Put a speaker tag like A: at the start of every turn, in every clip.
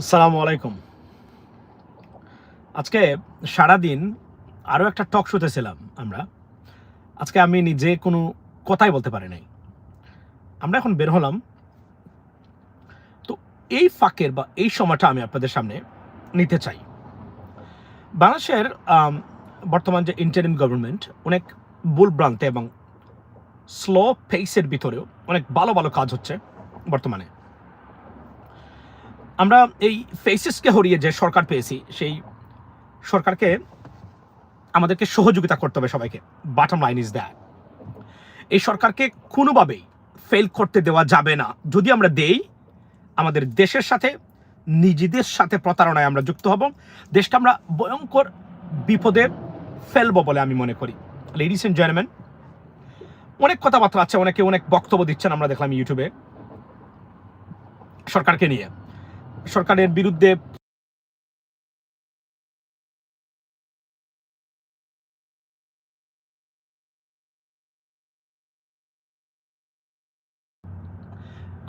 A: আসসালামু আলাইকুম। আজকে সারাদিন আরও একটা টক শোতে ছিলাম আমরা। আজকে আমি নিজে কোনো কথাই বলতে পারি নাই। আমরা এখন বের হলাম। তো এই ফাঁকের বা এই সময়টা আমি আপনাদের সামনে নিতে চাই। বাংলাদেশের বর্তমান যে ইন্টারিম গভর্নমেন্ট অনেক ভুলভ্রান্তে এবং স্লো পেসের ভিতরেও অনেক ভালো ভালো কাজ হচ্ছে বর্তমানে। আমরা এই ফেসেসকে হরিয়ে যে সরকার পেয়েছি, সেই সরকারকে আমাদেরকে সহযোগিতা করতে হবে সবাইকে। বাটম লাইন ইজ দ্যাট এই সরকারকে কোনোভাবেই ফেল করতে দেওয়া যাবে না। যদি আমরা দেই, আমাদের দেশের সাথে, নিজেদের সাথে প্রতারণায় আমরা যুক্ত হব। দেশকে আমরা ভয়ঙ্কর বিপদে ফেলব বলে আমি মনে করি। লেডিস এন্ড জেন্টলম্যান অনেক কথাবার্তা আছে, অনেকে অনেক বক্তব্য দিচ্ছেন, আমরা দেখলাম ইউটিউবে সরকারকে নিয়ে। সরকারের বিরুদ্ধে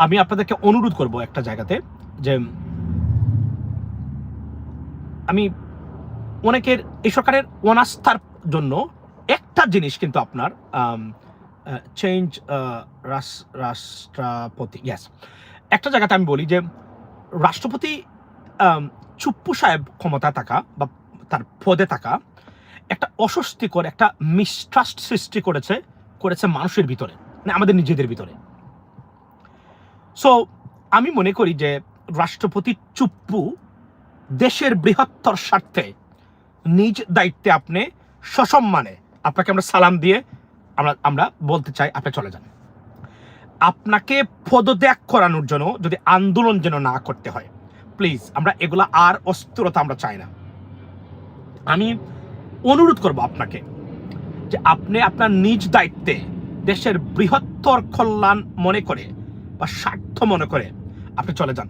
A: আমি আপনাদেরকে অনুরোধ করব একটা জায়গাতে যে আমি অনেকের এই সরকারের অনাস্থার জন্য একটা জিনিস কিন্তু আপনার চেঞ্জ রাষ্ট্রপতি ইয়াস একটা জায়গাতে আমি বলি যে রাষ্ট্রপতি চুপ্পু সাহেব ক্ষমতায় থাকা বা তার পদে থাকা, একটা অস্বস্তিকর, একটা মিসট্রাস্ট সৃষ্টি করেছে করেছে মানুষের ভিতরে মানে আমাদের নিজেদের ভিতরে। সো আমি মনে করি যে রাষ্ট্রপতি চুপ্পু দেশের বৃহত্তর স্বার্থে নিজ দায়িত্বে আপনি সসম্মানে আপনাকে আমরা সালাম দিয়ে আমরা আমরা বলতে চাই, আপনি চলে যান। আপনাকে পদত্যাগ করানোর জন্য, যদি আন্দোলন যেন না করতে হয়। প্লিজ আমরা এগুলা আর অস্থিরতা আমরা চাই না। আমি অনুরোধ করব আপনাকে যে আপনি আপনার নিজ দায়িত্বে দেশের বৃহত্তর কল্যাণ মনে করে বা স্বার্থ মনে করে আপনি চলে যান।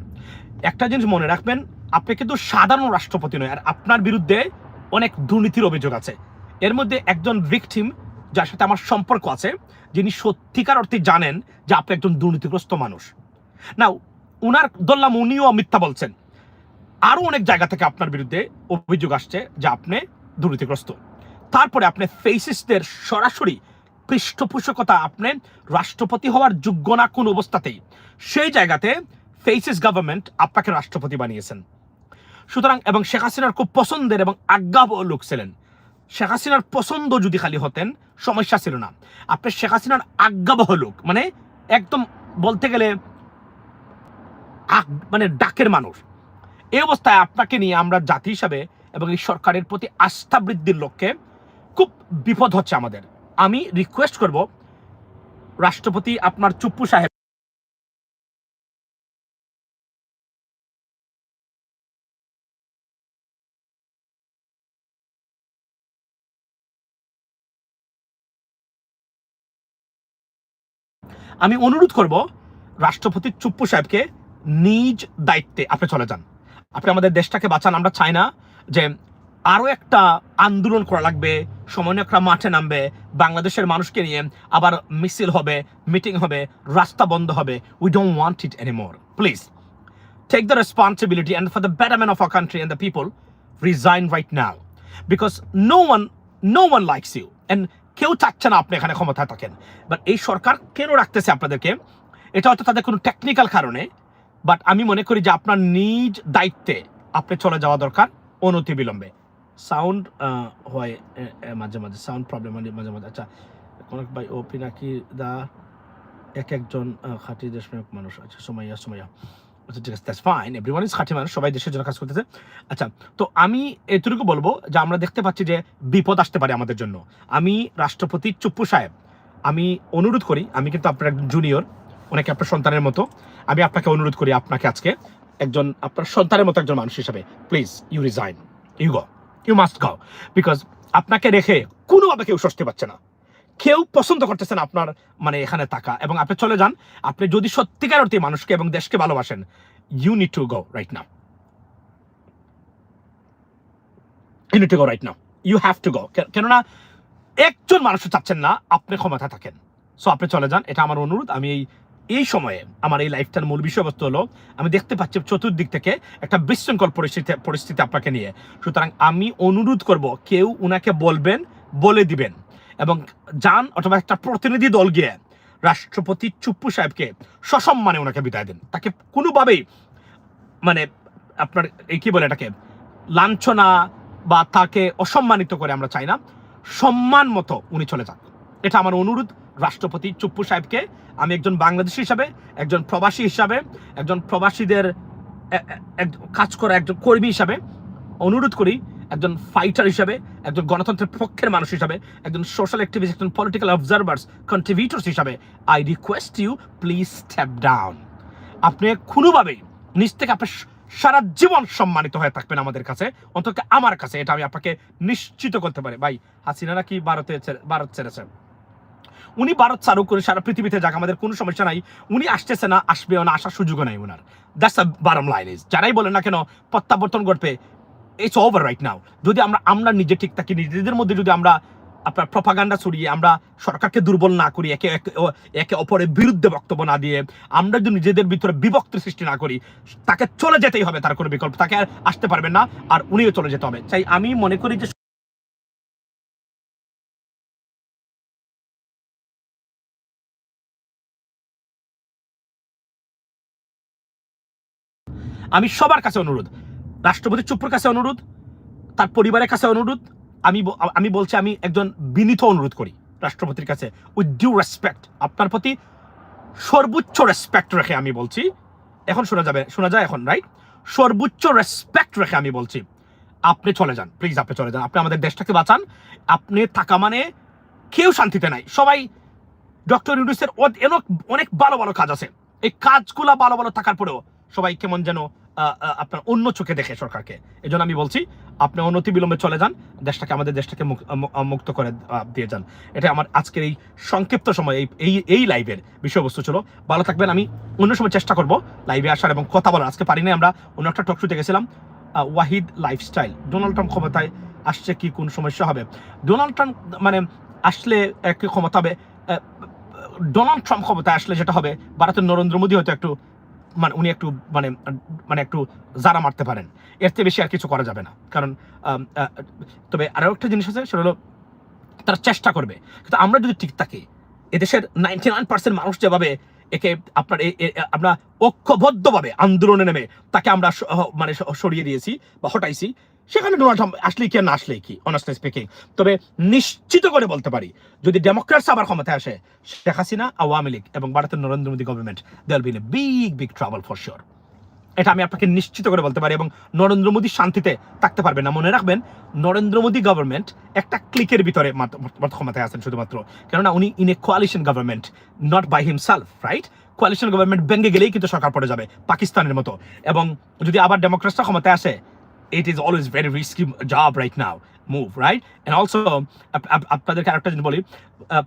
A: একটা জিনিস মনে রাখবেন, আপনি কিন্তু সাধারণ রাষ্ট্রপতি নয়, আর আপনার বিরুদ্ধে অনেক দুর্নীতির অভিযোগ আছে। এর মধ্যে একজন ভিকটিম যার সাথে আমার সম্পর্ক আছে, যিনি সত্যিকার অর্থে জানেন যে আপনি একজন দুর্নীতিগ্রস্ত মানুষ। না উনার দল্লাম উনিও মিথ্যা বলছেন। আরও অনেক জায়গা থেকে আপনার বিরুদ্ধে অভিযোগ আসছে যে আপনি দুর্নীতিগ্রস্ত। তারপরে আপনি ফেসিসদের সরাসরি পৃষ্ঠপোষকতা আপনি রাষ্ট্রপতি হওয়ার যোগ্য না কোন অবস্থাতেই, সেই জায়গাতে ফেসিস গভর্নমেন্ট আপনাকে রাষ্ট্রপতি বানিয়েছেন। সুতরাং, এবং শেখ হাসিনার খুব পছন্দের এবং আজ্ঞাবহ লোক ছিলেন। শেখ হাসিনার পছন্দ যদি খালি হতেন, সমস্যা ছিল না। আপনি শেখ হাসিনার আজ্ঞাবহ লোক মানে একদম বলতে গেলে মানে ডাকের মানুষ। এই অবস্থায় আপনাকে নিয়ে আমরা জাতি হিসাবে এবং এই সরকারের প্রতি আস্থা বৃদ্ধির লক্ষ্যে খুব বিপদ হচ্ছে আমাদের। আমি রিকোয়েস্ট করব, রাষ্ট্রপতি আপনার চুপ্পু সাহেব আমি অনুরোধ করব রাষ্ট্রপতি চুপ্পু সাহেবকে নিজ দায়িত্বে আপনি চলে যান। আপনি আমাদের দেশটাকে বাঁচান, আমরা চাই না যে আরও একটা আন্দোলন করা লাগবে, সমন্বয়করা মাঠে নামবে, বাংলাদেশের মানুষকে নিয়ে আবার মিছিল হবে, মিটিং হবে, রাস্তা বন্ধ হবে। We don't want it anymore please take the responsibility and for the betterment of our country and the people, resign right now. Because no one no one likes you and কেউ চাচ্ছে না আপনি এখানে ক্ষমতায় থাকেন। বাট এই সরকার কেন রাখতেছে আপনাদেরকে? এটা হয়তো তাদের কোনো টেকনিক্যাল কারণে বাট আমি মনে করি যে আপনার নিজ দায়িত্বে আপনি চলে যাওয়া দরকার অনতি বিলম্বে সাউন্ড হয় মাঝে মাঝে সাউন্ড প্রবলেম মাঝে মাঝে আচ্ছা অনেক ভাই ও পিনাকি দা, এক একজন খাঁটি দেশপ্রেমিক মানুষ আচ্ছা সময়া সময়া আচ্ছা ঠিক আছে দ্যাটস ফাইন এভরিওয়ান ইজ খাঁটি মানুষ, সবাই দেশের জন্য কাজ করতেছে। আচ্ছা তো আমি এটুকু বলব যে আমরা দেখতে পাচ্ছি যে বিপদ আসতে পারে আমাদের জন্য। আমি রাষ্ট্রপতি চুপ্পু সাহেব, আমি অনুরোধ করি, আমি কিন্তু আপনার জুনিয়র অনেকে আপনার সন্তানের মতো, আমি আপনাকে অনুরোধ করি আপনাকে আজকে একজন, আপনার সন্তানের মতো একজন মানুষ হিসাবে please you resign you go you must go because আপনাকে রেখে কোনোভাবে কেউ স্বস্তি পাচ্ছে না। কেউ পছন্দ করতেছেন আপনার মানে এখানে থাকা। এবং আপনি চলে যান, আপনি যদি সত্যিকার অর্থে মানুষকে এবং দেশকে ভালোবাসেন you need to go right now you need to go right now you have to go কেননা, একজন মানুষ চাচ্ছেন না আপনি ক্ষমতা থাকেন। সো আপনি চলে যান। এটা আমার অনুরোধ। আমি এই এই সময়ে আমার এই লাইফটার মূল বিষয়বস্তু হলো, আমি দেখতে পাচ্ছি চতুর্দিক থেকে একটা বিশৃঙ্খল পরিস্থিতি পরিস্থিতি আপনাকে নিয়ে। সুতরাং আমি অনুরোধ করব, কেউ উনাকে বলবেন, বলে দিবেন। এবং যান অথবা একটা প্রতিনিধি দল গিয়ে রাষ্ট্রপতি চুপ্পু সাহেবকে সসম্মানে ওনাকে বিদায় দেন। তাকে কোনোভাবেই মানে আপনার এই কী বলে এটাকে, লাঞ্ছনা বা তাকে অসম্মানিত করে আমরা চাই না। সম্মান মতো উনি চলে যান এটা আমার অনুরোধ রাষ্ট্রপতি চুপ্পু সাহেবকে। আমি একজন বাংলাদেশি হিসাবে, একজন প্রবাসী হিসাবে, একজন প্রবাসীদের কাজ করা একজন কর্মী হিসাবে অনুরোধ করি একজন ফাইটার হিসাবে, একজন গণতন্ত্রের পক্ষের মানুষ হিসাবে, একজন সোশ্যাল অ্যাক্টিভিস্ট একজন পলিটিক্যাল অবজারভার্স কন্ট্রিবিউটর্স হিসাবে I request you please step down আপনি কোনোভাবেই নিজ থেকে আপনার সারা জীবন সম্মানিত হয়ে থাকবেন আমাদের কাছে, অন্তত আমার কাছে, এটা আমি আপনাকে নিশ্চিত করতে পারি। ভাই, হাসিনা নাকি ভারতে ভারত ছেড়েছেন উনি ভারত চালু করে সারা পৃথিবীতে যাক, আমাদের কোনো সমস্যা নাই। উনি আসতেছে না, আসবেও না, আসার সুযোগও নাই ওনার that's a bottom line is যারাই বলেন না কেন, প্রত্যাবর্তন ঘটবে ইটস ওভার রাইট নাও যদি আমরা আমরা নিজে ঠিক থাকি, নিজেদের মধ্যে যদি আমরা আপনার প্রপাগান্ডা ছড়িয়ে, আমরা সরকারকে দুর্বল না করি, একে একে অপরের বিরুদ্ধে বক্তব্য না দিয়ে, আমরা যদি নিজেদের ভিতরে বিভক্তি সৃষ্টি না করি, তাকে চলে যেতেই হবে তার কোনো বিকল্প, তাকে আসতে পারবেন না, আর উনিও চলে যেতে হবে। তাই আমি মনে করি যে আমি সবার কাছে অনুরোধ রাষ্ট্রপতি চুপ্পুর কাছে অনুরোধ, তার পরিবারের কাছে অনুরোধ, আমি আমি বলছি আমি একজন বিনীত অনুরোধ করি রাষ্ট্রপতির কাছে। উইথ ডিউ রেসপেক্ট আপনার প্রতি সর্বোচ্চ রেসপেক্ট রেখে আমি বলছি। এখন শোনা যাবে, শোনা যায় এখন রাইট সর্বোচ্চ রেসপেক্ট রেখে আমি বলছি। আপনি চলে যান প্লিজ আপনি চলে যান। আপনি আমাদের দেশটাকে বাঁচান। আপনি থাকা মানে কেউ শান্তিতে নাই। সবাই ডক্টর ইউনুসের অ- অনেক ভালো ভালো কাজ আছে। এই কাজগুলা ভালো ভালো থাকার পরেও সবাই কেমন যেন আপনার অন্য চোখে দেখে সরকারকে। এই আমি বলছি, আপনি অনতি বিলম্বে চলে যান, দেশটাকে, আমাদের দেশটাকে মুক- মুক্ত করে দিয়ে যান। এটা আমার আজকের এই সংক্ষিপ্ত সময়, এই এই লাইভের বিষয়বস্তু ছিল। ভালো থাকবেন, আমি অন্য সময় চেষ্টা করব লাইভে আসার এবং কথা বলার। আজকে পারিনি আমরা, অন্য একটা টক শুতে গেছিলাম ওয়াহিদ লাইফস্টাইল ডোনাল্ড ট্রাম্প ক্ষমতায় আসছে কি, কোন সমস্যা হবে? ডোনাল্ড ট্রাম্প মানে আসলে এক ক্ষমতা হবে ডোনাল্ড ট্রাম্প ক্ষমতায় আসলে যেটা হবে, ভারতের নরেন্দ্র মোদী হয়তো একটু মানে উনি একটু মানে মানে একটু জারা মারতে পারেন। এর থেকে বেশি আর কিছু করা যাবে না। কারণ তবে আরও একটা জিনিস আছে, সেটা হলো তারা চেষ্টা করবে। কিন্তু আমরা যদি ঠিক থাকি, এদেশের নাইনটি নাইন পার্সেন্ট মানুষ যেভাবে একে আপনার আমরা ঐক্যবদ্ধভাবে আন্দোলনে নেমে তাকে আমরা মানে সরিয়ে দিয়েছি বা হটাইছি সেখানে ডোনাল্ড ট্রাম্প আসলেই কি না আসলেই কি অনেস্টলি স্পিকিং তবে নিশ্চিত করে বলতে পারি, যদি ডেমোক্রেটস আবার ক্ষমতায় আসে, শেখ হাসিনা, আওয়ামী লীগ এবং ভারতের Narendra Modi government they'll be in a big big trouble for sure এটা আমি আপনাকে নিশ্চিত করে বলতে পারি এবং নরেন্দ্র মোদী শান্তিতে থাকতে পারবেন না। মনে রাখবেন, নরেন্দ্র মোদী গভর্নমেন্ট একটা ক্লিকের ভিতরে ক্ষমতায় আছেন শুধুমাত্র। কেননা উনি in a coalition government not by himself right coalition government ভেঙে গেলেই কিন্তু সরকার পড়ে যাবে, পাকিস্তানের মতো। এবং যদি আবার ডেমোক্রেটসরা ক্ষমতায় আসে it is always very risky job right now move right and also আপ- আপ- আপনাদেরকে আরেকটা জিনিস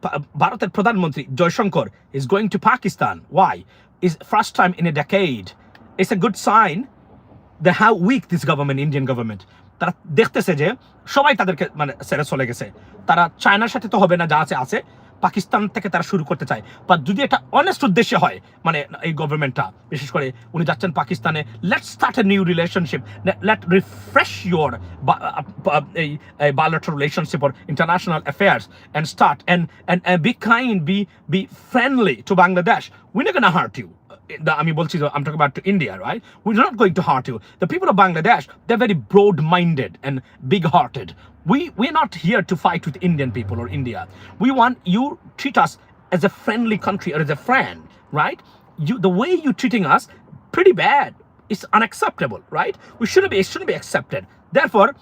A: পা- ভারতের প্রধানমন্ত্রী Jaishankar is going to Pakistan why is first time in a decade it's a good sign that how weak this government Indian government তারা দেখতেছে যে সবাই তাদেরকে মানে ছেড়ে চলে গেছে তারা চায়নার সাথে তো হবে না যা আছে আছে পাকিস্তান থেকে তারা শুরু করতে চায়। বা যদি এটা অনেস্ট উদ্দেশ্যে হয় মানে এই গভর্নমেন্টটা বিশেষ করে উনি যাচ্ছেন পাকিস্তানে let start a new relationship let refresh your এই bilateral relationship or international affairs and start and be kind be be friendly to Bangladesh we নে গান hurt you the, I mean, I'm talking about to India, right? We're not going to hurt you. The people of Bangladesh, they're very broad-minded and big-hearted. We we're not here to fight with Indian people or India. We want you treat us as a friendly country or as a friend, right? You the way you're treating us, pretty bad. It's unacceptable, right? We shouldn't be. It shouldn't be accepted. Therefore,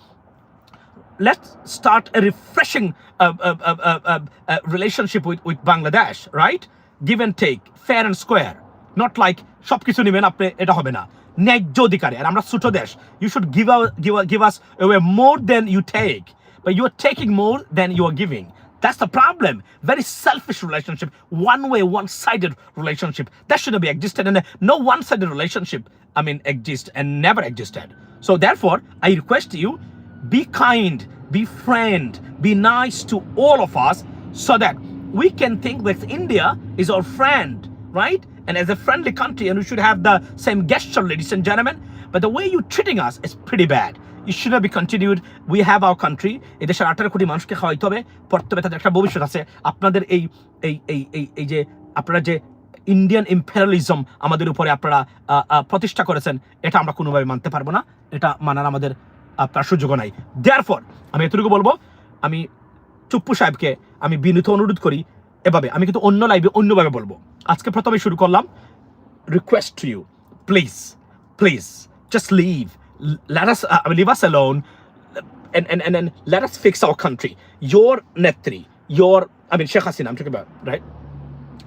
A: let's start a refreshing uh, uh, uh, relationship with, with Bangladesh, right? Give and take, fair and square. Not like সব কিছু নেবেন আপনি এটা হবে না ন্যায্য অধিকারে আর আমরা ছোট দেশ you should give give give us away more than you take but you are taking more than you are giving that's the problem very selfish relationship one way one sided relationship that shouldn't be existed and no one sided relationship i mean exist and never existed so therefore i request you be kind, be friend, be nice to all of us so that we can think that India is our friend, right? And as a friendly country, and we should have the same gesture, ladies and gentlemen. But the way you're treating us is pretty bad. It should not be continued. We have our country. এই দেশের আঠারো কোটি মানুষকে খাওয়াইতে হবে পড়তে হবে তাদের একটা ভবিষ্যৎ আছে আপনাদের এই এই এই এই এই যে আপনারা যে ইন্ডিয়ান ইম্পেরিয়ালিজম আমাদের উপরে আপনারা প্রতিষ্ঠা করেছেন এটা আমরা কোনোভাবে মানতে পারব না এটা মানার আমাদের আপনার সুযোগ নাই দেয়ার ফর আমি এতটুকু বলব আমি চুপ্পু সাহেবকে আমি বিনীত অনুরোধ করি এভাবে আমি কিন্তু অন্য লাইভে অন্যভাবে বলব। আজকে প্রথমে শুরু করলাম request to you, please, please, just leave Let us uh, leave us alone, and, and and and let us I'm talking about, right?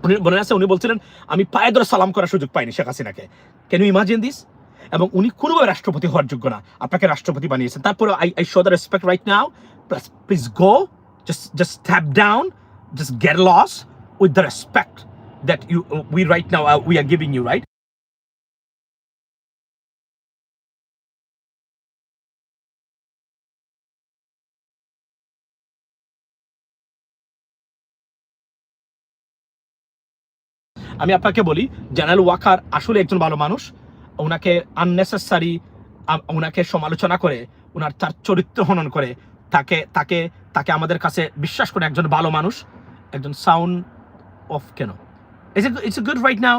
A: উনি মনে আছে উনি বলছিলেন আমি পায়ে ধরে সালাম করার সুযোগ পাইনি শেখ হাসিনাকে ক্যান ইউ ইমাজিন দিস এবং উনি কোনোভাবে রাষ্ট্রপতি হওয়ার যোগ্য না। আপনাকে রাষ্ট্রপতি বানিয়েছেন। তারপরে I I show the respect right now plus please go just just step down just get with the respect that that you we right now we are giving you right আমি আপনাকে বলি জেনারেল ওয়াকার আসলে একজন ভালো মানুষ। ওনাকে unnecessary ওনাকে সমালোচনা করে, ওনার তার চরিত্র হনন করে, তাকে তাকে তাকে আমাদের কাছে বিশ্বাস করে একজন ভালো মানুষ। একজন সাউন্ড অফ কেন? It's it's good right now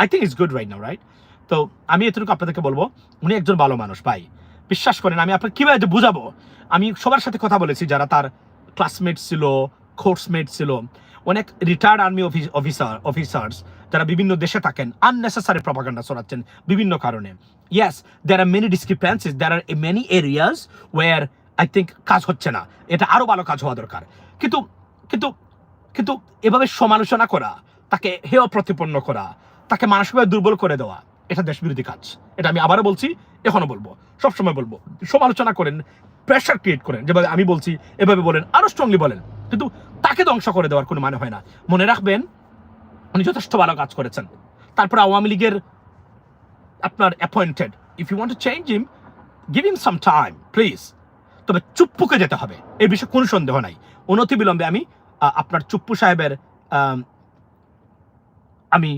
A: I think it's good right now right তো আমি এতটুকু আপনাদেরকে বলব, উনি একজন ভালো মানুষ, ভাই। বিশ্বাস করেন, আমি আপনাকে কীভাবে বুঝাবো? আমি সবার সাথে কথা বলেছি, যারা তার ক্লাসমেট ছিল কোর্সমেট ছিল, অনেক রিটায়ার্ড আর্মি অফিসার অফিসার্স যারা বিভিন্ন দেশে থাকেন আননেসেসারি প্রপাগান্ডা ছড়াচ্ছেন বিভিন্ন কারণে। Yes there are many discrepancies there are many areas where I think কাজ হচ্ছে না। এটা আরও ভালো কাজ হওয়া দরকার। কিন্তু কিন্তু কিন্তু এভাবে সমালোচনা করা, তাকে হেয় প্রতিপন্ন করা, তাকে মানসিকভাবে দুর্বল করে দেওয়া, এটা দেশবিরোধী কাজ। এটা আমি আবারও বলছি, এখনও বলব, সবসময় বলব। সমালোচনা করেন প্রেশার ক্রিয়েট করেন, যেভাবে আমি বলছি, এভাবে বলেন আরও স্ট্রংলি বলেন। কিন্তু তাকে ধ্বংস করে দেওয়ার কোনো মানে হয় না। মনে রাখবেন, উনি যথেষ্ট ভালো কাজ করেছেন। তারপর আওয়ামী লীগের আপনার appointed if you want to change him give him some time please তবে চুপ্পুকে যেতে হবে। এই বিষয়ে কোনো সন্দেহ নাই। অনতি বিলম্বে আমি আপনার চুপ্পু সাহেবের, আমি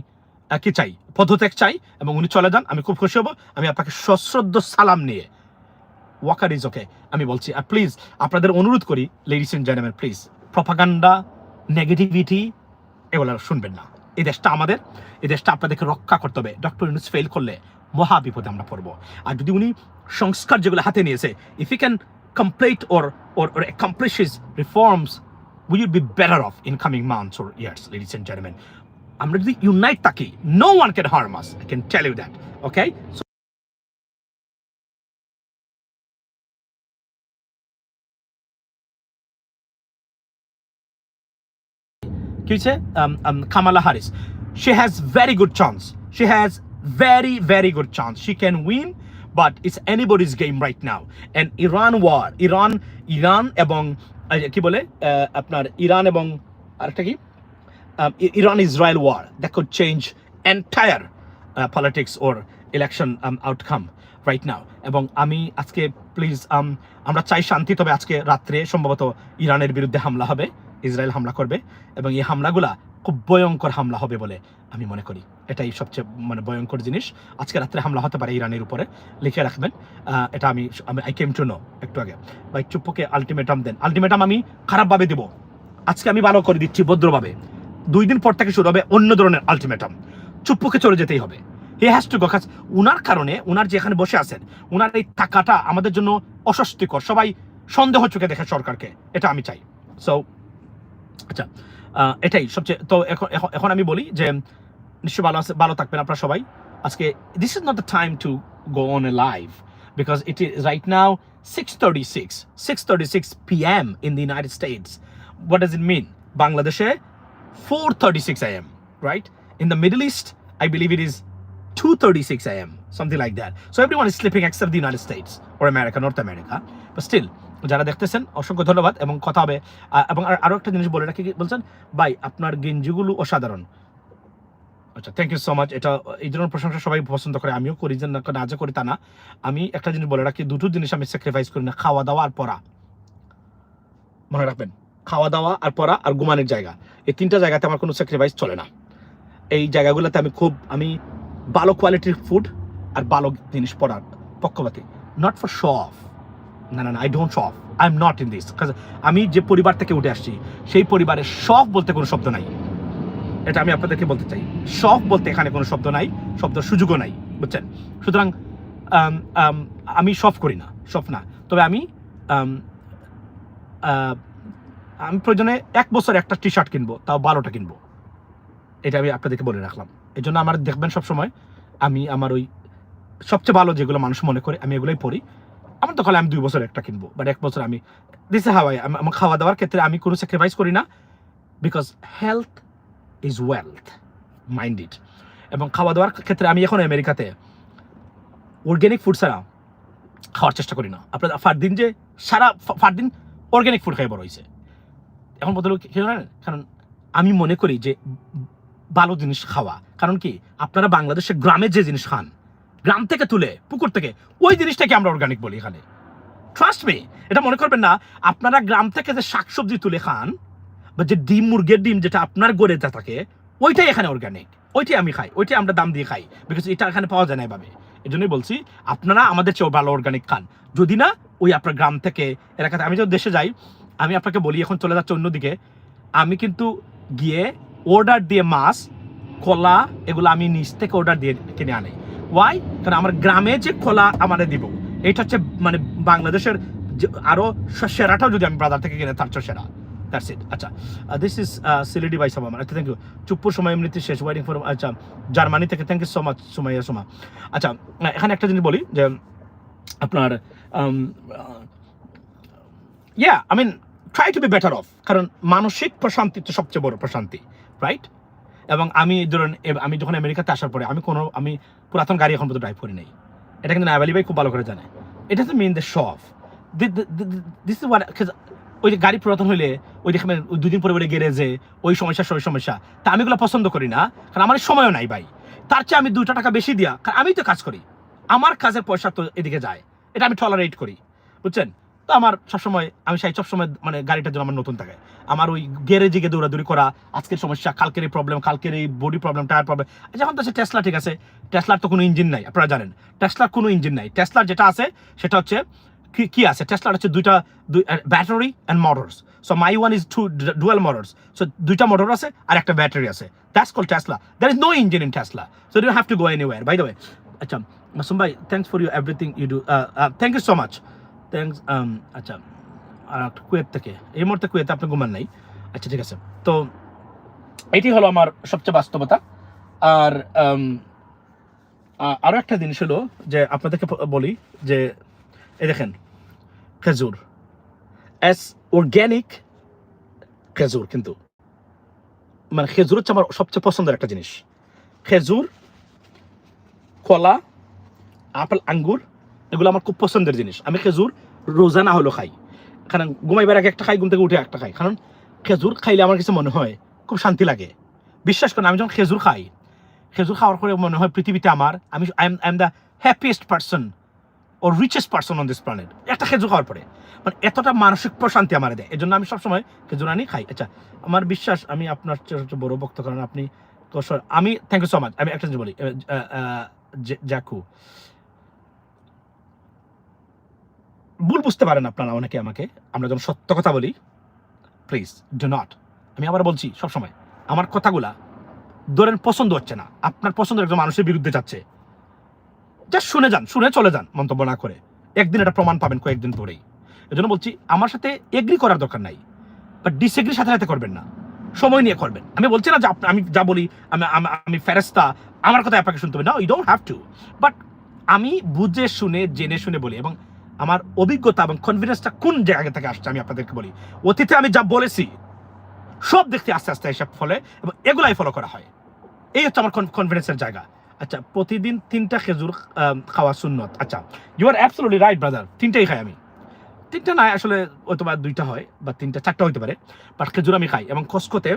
A: কি চাই, পদত্যাগ চাই এবং উনি চলে যান, আমি খুব খুশি হব। আমি আপনাকে সশ্রদ্ধ সালাম নিয়ে ওয়াকার ইজ ওকে আমি বলছি, আর প্লিজ আপনাদের অনুরোধ করি ladies and gentleman please propaganda negativity এগুলো শুনবেন না। এই দেশটা আমাদের, এই দেশটা আপনাদেরকে রক্ষা করতে হবে। ডক্টর ইউনুস ফেল করলে মহা বিপদে আমরা পড়ব। আর যদি উনি সংস্কার যেগুলো হাতে নিয়েছে if you can complete or or accomplish reforms we would be better off in coming months or years ladies and gentleman আমরা যদি ইউনাইট থাকি no one can harm us I can tell you that okay কি হয়েছে Kamala Harris she has very good chance she has very very good chance she can win but it's anybody's game right now and Iran war Iran Iran এবং আহ, কি বলে আপনার Iran এবং আরেকটা কি? Iran Israel war that could change entire politics or election outcome right now এবং আমি আজকে প্লিজ আমরা চাই শান্তি, তবে আজকে রাত্রে সম্ভবত ইরানের বিরুদ্ধে হামলা হবে। ইসরায়েল হামলা করবে এবং এই হামলাগুলা খুব ভয়ঙ্কর হামলা হবে বলে আমি মনে করি। এটাই সবচেয়ে মানে ভয়ঙ্কর জিনিস। আজকে রাত্রে হামলা হতে পারে ইরানের উপরে। লিখে রাখবেন। এটা আমি আমি আই কেম টু নো একটু আগে। ভাই, চুপ্পুকে আলটিমেটাম দেন। আলটিমেটাম আমি খারাপভাবে দিব। আজকে আমি ভালো করে দিচ্ছি ভদ্রভাবে। দুই দিন পর থেকে শুরু হবে অন্য ধরনের আলটিমেটাম চুপ্পুকে চলে যেতেই হবে। হি হ্যাজ টু গো উনার কারণে, উনার যেখানে বসে আছেন, উনার এই টাকাটা আমাদের জন্য অস্বস্তিকর। সবাই সন্দেহ চোখে দেখে সরকারকে। এটা আমি চাই। সো আচ্ছা এটাই সবচেয়ে তো এখন এখন- আমি বলি যে নিশ্চয় ভালো আছে ভালো থাকবেন আপনারা সবাই আজকে this is not the time to go on a live because it is right now six thirty six six thirty six P M in the United States what does it mean বাংলাদেশে four thirty six 4:36 a.m. Right in the Middle East, I believe it is 2:36 a.m. Something like that. So everyone is sleeping except the United States or America, North America. But still, যারা দেখতেছেন, অসংখ্য ধন্যবাদ এবং কথা হবে। এবং আর- আরও একটা জিনিস বলে রাখি বলছেন? ভাই, আপনার গেঞ্জিগুলো অসাধারণ। আচ্ছা থ্যাংক ইউ সো মাচ এটা, এই ধরনের প্রশংসা সবাই পছন্দ করে, আমিও করি, যে না যে করি তা না। আমি একটা জিনিস বলে রাখি, দুটো জিনিস আমি স্যাক্রিফাইস করি না, খাওয়া, দাওয়া আর পড়া। মনে রাখবেন, খাওয়া, দাওয়া আর পড়া আর ঘুমানোর জায়গা। এই তিনটা জায়গাতে আমার কোনো স্যাক্রিফাইস চলে না। এই জায়গাগুলোতে আমি খুব, আমি ভালো কোয়ালিটির ফুড আর ভালো জিনিস পড়ার পক্ষপাতি। নট ফর শো অফ না না না I don't show I am not in this আমি যে পরিবার থেকে উঠে আসছি সেই পরিবারের শখ বলতে কোনো শব্দ নাই। এটা আমি আপনাদেরকে বলতে চাই। শখ বলতে এখানে কোনো শব্দ নাই শব্দ সুযোগও নাই বুঝছেন? সুতরাং আম, আম, আমি শপ করি না শপ না। তবে আমি আহ, আমি প্রয়োজনে এক বছর একটা টি শার্ট কিনবো তাও বারোটা কিনবো। এটা আমি আপনাদেরকে বলে রাখলাম। এই জন্য আমার দেখবেন সবসময় আমি আমার ওই সবচেয়ে ভালো যেগুলো মানুষ মনে করে আমি এগুলোই পড়ি। আমার তো আমি দুই বছর একটা কিনবো বাট এক বছর আমি দিসে হাওয়াই আমার খাওয়া দাওয়ার ক্ষেত্রে আমি কোনো স্যাক্রিফাইস করি না because health is wealth mind it এবং খাওয়া দাওয়ার ক্ষেত্রে আমি এখন আমেরিকাতে অর্গ্যানিক ফুড ছাড়া খাওয়ার চেষ্টা করি না। আপনার ফারদিন যে সারা ফা- দিন অর্গ্যানিক ফুড খাই বড় হয়েছে এখন বদল কি জানেন কারণ আমি মনে করি যে ভালো জিনিস খাওয়া। কারণ কি? আপনারা বাংলাদেশে গ্রামে যে জিনিস খান গ্রাম থেকে তুলে পুকুর থেকে, ওই জিনিসটাকে আমরা অর্গানিক বলি এখানে। ট্রাস্ট মি এটা মনে করবেন না, আপনারা গ্রাম থেকে যে শাকসবজি তুলে খান, বা যে ডিম, মুরগের ডিম যেটা আপনার গড়ে যা থাকে, ওইটাই এখানে অর্গানিক ওইটাই আমি খাই, ওইটাই আমরা দাম দিয়ে খাই বিকজ এটা এখানে পাওয়া যায় না এভাবে। এই জন্যই বলছি, আপনারা আমাদের চেয়েও ভালো অর্গানিক খান। যদি না, ওই আপনার গ্রাম থেকে এলাকাতে, আমি যখন দেশে যাই, আমি আপনাকে বলি, এখন চলে যাচ্ছে অন্যদিকে, আমি কিন্তু গিয়ে অর্ডার দিয়ে মাছ, কলা, এগুলো আমি নিচ থেকে অর্ডার দিয়ে কিনে আনি। ওয়াই কারণ আমার গ্রামে যে খোলা আমাদের দিব। এটা হচ্ছে মানে বাংলাদেশের যে আরও স- সেরাটাও যদি আমি বাজার থেকে কিনে, তার সেরা। দ্যাটস ইট আচ্ছা দিস ইজ সিলেটি বাই সাবাম আচ্ছা থ্যাংক ইউ চুপ্পুর সময় এমনিতে শেষ ওয়েটিং ফর আচ্ছা জার্মানি থেকে। Thank you so much Sumaiya, Soma. আচ্ছা এখানে একটা জিনিস বলি যে, আপনার yeah I mean try to be better off কারণ মানসিক প্রশান্তি তো সবচেয়ে বড় প্রশান্তি রাইট এবং আমি ধরুন আমি যখন আমেরিকাতে আসার পরে আমি কোনো আমি পুরাতন গাড়ি এখন পর্যন্ত ড্রাইভ করি নাই। এটা কিন্তু নাইবালি ভাই খুব ভালো করে জানে। এটা তো মেন দ্য শফ দিস ইজ ওই যে গাড়ি পুরাতন হইলে ওই দেখবেন ওই দুদিন পরে পরে গ্যারেজে ওই সমস্যা ওই সমস্যা। তা আমি এগুলো পছন্দ করি না। কারণ আমার সময়ও নাই ভাই। তার চেয়ে আমি দুইটা টাকা বেশি দিয়া কারণ আমি তো কাজ করি। আমার কাজের পয়সা তো এদিকে যায়। এটা আমি টলারেট করি। বুঝছেন? তো আমার সবসময় আমি চাই সবসময় মানে গাড়িটার জন্য আমার নতুন থাকে। আমার ওই গ্যারেজে গিয়ে দৌড়াদৌড়ি করা, আজকের সমস্যা, কালকের এই প্রবলেম কালকের এই বডি প্রবলেম টায়ার প্রবলেম যখন তো সে টেসলা ঠিক আছে। টেসলার তো কোনো ইঞ্জিন নাই, আপনারা জানেন। টেসলার কোনো ইঞ্জিন নাই। টেসলার যেটা আছে, সেটা হচ্ছে কি কি আছে? টেসলার হচ্ছে দুইটা, দুই battery and motors so my one is two dual motors so দুইটা মোটর আছে আর একটা ব্যাটারি আছে। That's call Tesla there is no engine in Tesla so you have to go anywhere by the way আচ্ছা মাসুম ভাই thanks for you everything you do thank you so much thanks আচ্ছা। Kuwait থেকে। এই মুহূর্তে কুয়েতে আপনি ঘুমান নাই। আচ্ছা ঠিক আছে। তো এটি হলো আমার সবচেয়ে বাস্তবতা। আর আরও একটা জিনিস হলো যে আপনাদেরকে বলি যে, এই দেখেন, খেজুর। অ্যাস অর্গ্যানিক খেজুর কিন্তু। মানে খেজুর হচ্ছে আমার সবচেয়ে পছন্দের একটা জিনিস। খেজুর, কলা, আপেল, আঙ্গুর, এগুলো আমার খুব পছন্দের জিনিস। আমি খেজুর, রোজা না হলো খাই। কারণ ঘুমাইবার আগে একটা খাই ঘুম থেকে উঠে একটা খাই। কারণ খেজুর খাইলে আমার কাছে মনে হয় খুব শান্তি লাগে। বিশ্বাস করেন আমি যখন খেজুর খাই খেজুর খাওয়ার পরে মনে হয় পৃথিবীতে আমার আমি I am I am the happiest person O richest person on this planet একটা খেজুর খাওয়ার পরে। মানে এতটা মানসিক প্রশান্তি আমার দেয়। এই জন্য আমি সবসময় খেজুর আনি খাই। আচ্ছা আমার বিশ্বাস আমি আপনার বড় ভক্ত কারণ আপনি আমি থ্যাংক ইউ সো মাচ আমি একটা বলি আহ, আহ, আহ, জে- জাকু। ভুল বুঝতে পারেন আপনারা অনেকে আমাকে। আমরা যখন সত্য কথা বলি। প্লিজ ডু নট আমি আবার বলছি, সবসময়, আমার কথাগুলা ধরেন পছন্দ হচ্ছে না। আপনার পছন্দের একজন মানুষের বিরুদ্ধে যাচ্ছে। যা শুনে যান, শুনে চলে যান মন্তব্য না করে। একদিন এটা প্রমাণ পাবেন কয়েকদিন পরেই। জন্য বলছি, আমার সাথে এগ্রি করার দরকার নাই। বাট ডিসএগ্রি সাথে সাথে করবেন না। সময় নিয়ে করবেন। আমি বলছি না যে আমি যা বলি, আমি, আমি- আমি ফেরেস্তা আমার কথা আপনাকে শুনতে হবে। না you don't have to but আমি বুঝে শুনে, জেনে শুনে বলি এবং আমার অভিজ্ঞতা এবং কনফিডেন্সটা কোন জায়গা থেকে আসছে আমি আপনাদেরকে বলি। অতীতে আমি যা বলেছি, সব দেখতে আস্তে আস্তে এসব ফলে এবং এগুলাই ফলো করা হয়। এই হচ্ছে আমার কনফিডেন্সের জায়গা। আচ্ছা প্রতিদিন তিনটা খেজুর খাওয়া সুন্নত। আচ্ছা you are absolutely right brother তিনটাই খাই আমি। তিনটা নয় আসলে হয়তো বা দুইটা হয় বা তিনটা, চারটা হইতে পারে। বাট খেজুর আমি খাই এবং কসকোতে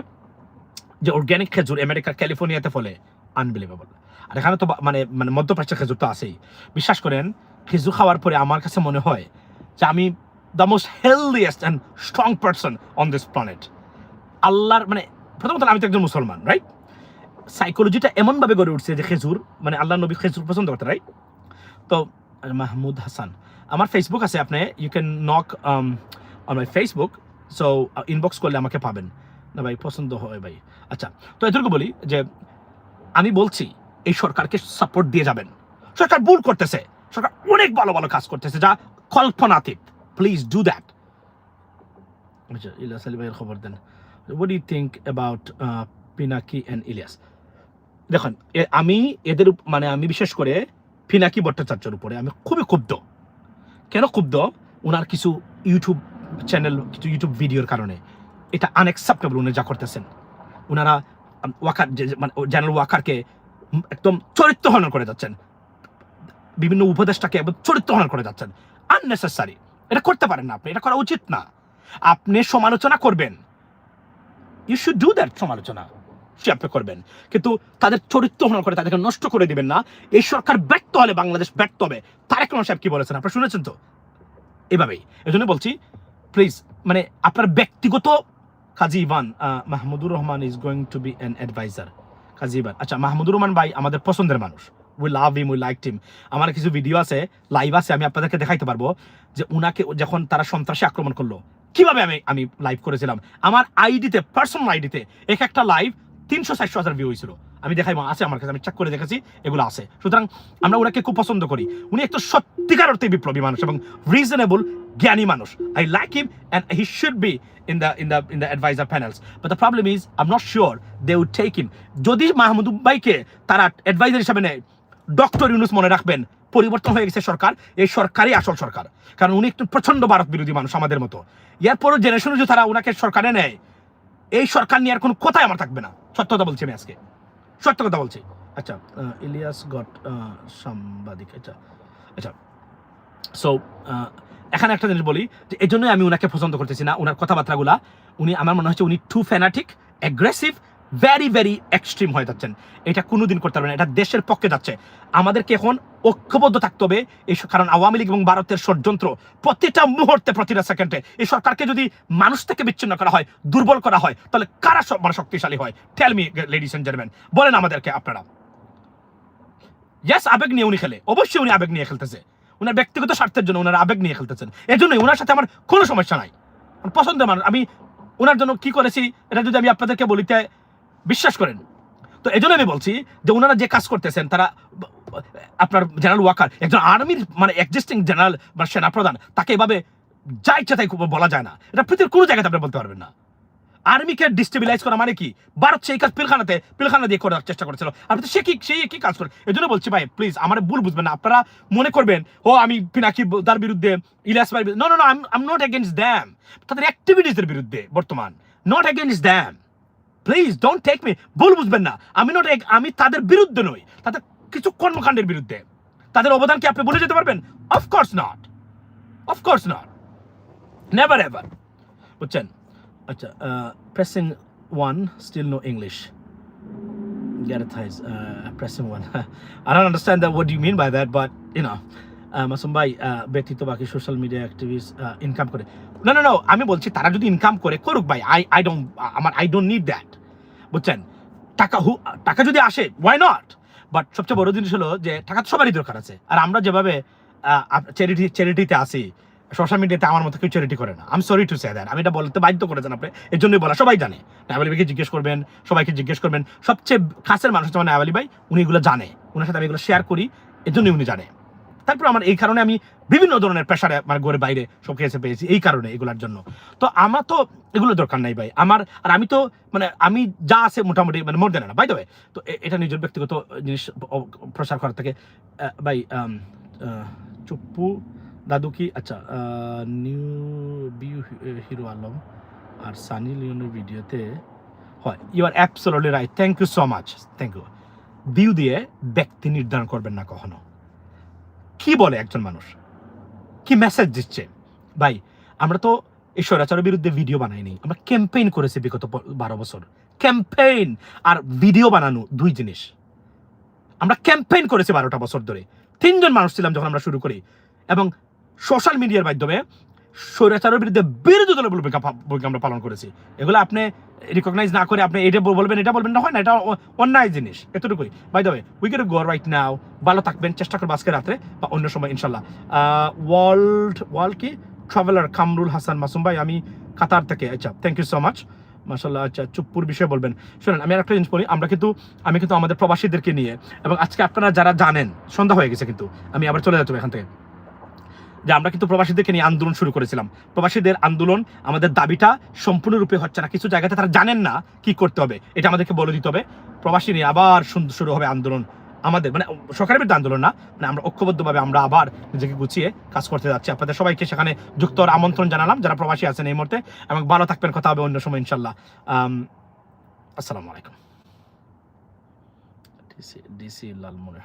A: যে অর্গ্যানিক খেজুর আমেরিকার ক্যালিফোর্নিয়াতে ফলে আনবিলিভেবল আর এখানে তো মানে মানে মধ্যপ্রাচ্যের খেজুর তো আছেই। বিশ্বাস করেন, খেজুর খাওয়ার পরে আমার কাছে মনে হয় যে আমি the most healthiest and strong person on this planet আল্লাহর মানে প্রথমত আমি তো একজন মুসলমান রাইট সাইকোলজিটা এমনভাবে গড়ে উঠছে যে খেজুর মানে আল্লাহ নবী খেজুর পছন্দ করতে রাইট তো মাহমুদ হাসান, আমার ফেসবুক আছে, আপনি you can knock on my Facebook so inbox করলে আমাকে পাবেন। না ভাই, পছন্দ হয় ভাই। আচ্ছা তো এটুকু বলি যে আমি বলছি, এই সরকারকে সাপোর্ট দিয়ে যাবেন। সরকার ভুল করতেছে। সরকার অনেক ভালো ভালো কাজ করতেছে, যা কল্পনাতীত। Please do that Ilias Ali ভাইয়ের খবর দেন। What you think about Pinaki and Ilias? দেখুন আমি এদের মানে আমি বিশেষ করে পিনাকি ভট্টাচার্যের উপরে আমি খুবই ক্ষুব্ধ। কেন ক্ষুব্ধ? ওনার কিছু ইউটিউব চ্যানেল কিছু ইউটিউব ভিডিওর কারণে। এটা আনএক্সেপ্টেবল উনি যা করতেছেন। ওনারা ওয়াকার মানে জেনারেল ওয়াকারকে একদম চরিত্র হনন করে যাচ্ছেন। বিভিন্ন উপদেশটাকে একদম চরিত্র হনন করে যাচ্ছেন। আননেসেসারি এটা করতে পারেন না আপনি, এটা করা উচিত না। আপনি সমালোচনা করবেন। ইউ শুড ডু দ্যাট সমালোচনা। সে আপনি করবেন। কিন্তু তাদের চরিত্র হনন করে তাদেরকে নষ্ট করে দিবেন না। এই সরকার ব্যর্থ হলে বাংলাদেশ ব্যর্থ হবে। তারেক রহমান সাহেব কি বলেছেন? আপনারা শুনেছেন তো? এভাবেই। এই জন্য বলছি প্লিজ মানে আপনার ব্যক্তিগত Kazi Evan Mahmudur Rahman is going to be an advisor Kazi Evan আচ্ছা মাহমুদুর রহমান ভাই আমাদের পছন্দের মানুষ উই লাভ ইম উই লাইক টিম আমার কিছু ভিডিও আছে লাইভ আছে আমি আপনাদেরকে দেখাইতে পারব যে উনাকে যখন তারা সন্ত্রাসী আক্রমণ করল কীভাবে আমি আমি লাইভ করেছিলাম আমার আইডিতে পার্সোনাল আইডিতে এক একটা লাইভ তিনশো চারশো হাজার ভিউ হয়েছিল আমি দেখাই আছে আমার কাছে, আমি চেক করে দেখেছি, এগুলো আছে। সুতরাং আমরা ওনাকে খুব পছন্দ করি। উনি একটা সত্যিকার অর্থে বিপ্লবী মানুষ এবং রিজনেবল জ্ঞানী মানুষ। I like him and he should be in the in the in the advisor panels but the problem is I am not sure they would take him যদি মাহমুদ ভাইকে তারা অ্যাডভাইজার হিসাবে নেয় ডক্টর ইউনুস মনে রাখবেন, পরিবর্তন হয়ে গেছে সরকার, এই সরকারই আসল সরকার। কারণ উনি একটু প্রচণ্ড ভারত বিরোধী মানুষ আমাদের মতো। এরপরও জেনারেশন যদি তারা ওনাকে সরকারে নেয়, এই সরকার নিয়ে আর কোনো কথাই আমার থাকবে না। সত্যতা বলছি আমি আজকে। সত্য কথা বলছি। আচ্ছা ইলিয়াস গট সাংবাদিক আচ্ছা আচ্ছা। সো এখানে একটা জিনিস বলি যে এই জন্যই আমি ওনাকে পছন্দ করতেছি না ওনার কথাবার্তাগুলা। উনি, আমার মনে হচ্ছে উনি too fanatic aggressive very very extreme হয়ে যাচ্ছেন। এটা কোনোদিন করতে পারবে না, এটা দেশের পক্ষে যাচ্ছে। আমাদেরকে এখন ঐক্যবদ্ধ থাকতে হবে, এই কারণ আওয়ামী লীগ এবং ভারতের ষড়যন্ত্র প্রতিটা মুহূর্তে, প্রতিটা সেকেন্ডে এই সরকারকে যদি মানুষ থেকে বিচ্ছিন্ন করা হয়, দুর্বল করা হয়, তাহলে কারা সব মানে শক্তিশালী হয়? Tell me ladies and gentleman বলেন আমাদেরকে আপনারা। ইয়াস আবেগ নিয়ে উনি খেলে। অবশ্যই উনি আবেগ নিয়ে খেলতেছে। ওনার ব্যক্তিগত স্বার্থের জন্য ওনার আবেগ নিয়ে খেলতেছেন। এজন্যই ওনার সাথে আমার কোনো সমস্যা নাই। পছন্দের মানুষ। আমি ওনার জন্য কি করেছি, এটা যদি আমি আপনাদেরকে বলিতে বিশ্বাস করেন। তো এই আমি বলছি যে ওনারা যে কাজ করতেছেন, তারা আপনার জেনারেল ওয়াকার একজন আর্মির মানে এক্সিস্টিং জেনারেল বা সেনাপ্রধান, তাকে এভাবে যা ইচ্ছা তাই বলা যায় না। এটা পৃথিবীর কোনো জায়গাতে আপনি বলতে পারবেন না। আর্মিকে ডিস্টেবিলাইজ করা মানে কি? ভারত সেই কাজ পিলখানাতে, পিলখানা দিয়ে করার চেষ্টা করেছিল। আপনি তো সে কি সেই কি কাজ করে এই জন্য বলছি ভাই প্লিজ আমার ভুল বুঝবেন না। আপনারা মনে করবেন, ও, আমি পিনাকি তার বিরুদ্ধে, ইলিয়াস ভাই no no no I not against them তাদের অ্যাক্টিভিটিসের বিরুদ্ধে বর্তমান। Not against them please don't take me ভুল বুঝবেন না। আমি নট আমি তাদের বিরুদ্ধে নই। তাদের কিছু কর্মকাণ্ডের বিরুদ্ধে। তাদের অবদান কি আপনি বলে যেতে পারবেন? Of course not of course not never ever বুঝছেন? আচ্ছা pressing one still no English Gareth Hayes, uh, pressing one. I don't understand that. What do you mean by that? But you know, Masum ভাই ব্যক্তিত্ব বাকি social media activist income করে। না না না আমি বলছি তারা যদি ইনকাম করে করুক ভাই। আই আই ডোন্ট আমার আই ডোন্ট নিড দ্যাট বুঝছেন? টাকা হু, টাকা যদি আসে ওয়াই নট বাট সবচেয়ে বড় জিনিস হলো যে, টাকা তো সবারই দরকার আছে। আর আমরা যেভাবে চ্যারিটি চ্যারিটিতে আসি সোশ্যাল মিডিয়াতে আমার মতো কেউ চ্যারিটি করে না। আমি সরি টু সে আমি এটা বলতে বাধ্য করেছেন আপনি। এর জন্যই বলা, সবাই জানে। নায়াব আলী ভাইকে জিজ্ঞেস করবেন, সবাইকে জিজ্ঞেস করবেন। সবচেয়ে কাছের মানুষ হচ্ছে আমার নায়াব ভাই, উনি এগুলো জানে। ওনার সাথে আমি এগুলো শেয়ার করি, এর জন্যই উনি জানে। তারপর আমার এই কারণে আমি বিভিন্ন ধরনের প্রেশারে মানে ঘরে বাইরে সব কেসে পেয়েছি, এই কারণে এগুলোর জন্য। তো আমার তো এগুলো দরকার নাই ভাই। আমার, আর আমি তো মানে আমি যা আছে মোটামুটি মানে মোর দেন না বাই তো এটা নিজের ব্যক্তিগত জিনিস প্রচার করার থেকে ভাই চুপ্পু, দাদু কি আচ্ছা নিউ, বিউ হিরো আলম আর সানি লিওনের ভিডিওতে, হয় you are absolutely right thank you so much thank you বিউ দিয়ে ব্যক্তি নির্ধারণ করবেন না কখনো। কি বলে একজন মানুষ? কি মেসেজ দিচ্ছে? ভাই, আমরা তো এই স্বৈরাচারের বিরুদ্ধে ভিডিও বানাইনি। আমরা ক্যাম্পেইন করেছি বিগত বারো বছর। ক্যাম্পেইন আর ভিডিও বানানো দুই জিনিস। আমরা ক্যাম্পেইন করেছি বারোটা বছর ধরে। তিনজন মানুষ ছিলাম যখন আমরা শুরু করি। এবং সোশ্যাল মিডিয়ার মাধ্যমে স্বৈরাচারের বিরুদ্ধে বিরোধী দলের ভূমিকা আমরা পালন করেছি। এগুলো আপনি রিকগনাইজ না করে আপনি এটা বলবেন এটা বলবেন না, হয় না, এটা অন্যায় জিনিস, এতটুকুই। By the we get go right now ভালো থাকবেন, চেষ্টা করব আজকে রাত্রে বা অন্য সময় ইনশাল্লাহ ওয়ার্ল্ড ওয়ার্ল্ড কি? ট্রাভেলার কামরুল হাসান মাসুম ভাই, আমি কাতার থেকে আচ্ছা থ্যাংক ইউ সো মাচ মাসাল্লাহ আচ্ছা চুপ্পুর বিষয়ে বলবেন। শুনেন, আমি একটা জিনিস বলি, আমরা কিন্তু, আমি কিন্তু আমাদের প্রবাসীদেরকে নিয়ে, এবং আজকে আপনারা যারা জানেন, সন্ধ্যা হয়ে গেছে কিন্তু, আমি আবার চলে যাচ্ছি এখান থেকে। যে আমরা কিন্তু প্রবাসীদেরকে নিয়ে আন্দোলন শুরু করেছিলাম। প্রবাসীদের আন্দোলন আমাদের দাবিটা সম্পূর্ণরূপে হচ্ছে না। কিছু জায়গাতে তারা জানেন না কি করতে হবে। এটা আমাদেরকে বলে দিতে হবে। প্রবাসী নিয়ে আবার শুরু হবে আন্দোলন আমাদের। মানে সরকারের বিরুদ্ধে আন্দোলন না। মানে আমরা ঐক্যবদ্ধভাবে আমরা আবার নিজেকে গুছিয়ে কাজ করতে যাচ্ছি। আপনাদের সবাইকে সেখানে যুক্ত হওয়ার আমন্ত্রণ জানালাম। যারা প্রবাসী আছেন এই মুহূর্তে, এবং ভালো থাকবেন। কথা হবে অন্য সময় ইনশাল্লাহ আসসালামু আলাইকুম। DC DC লালমোড়ে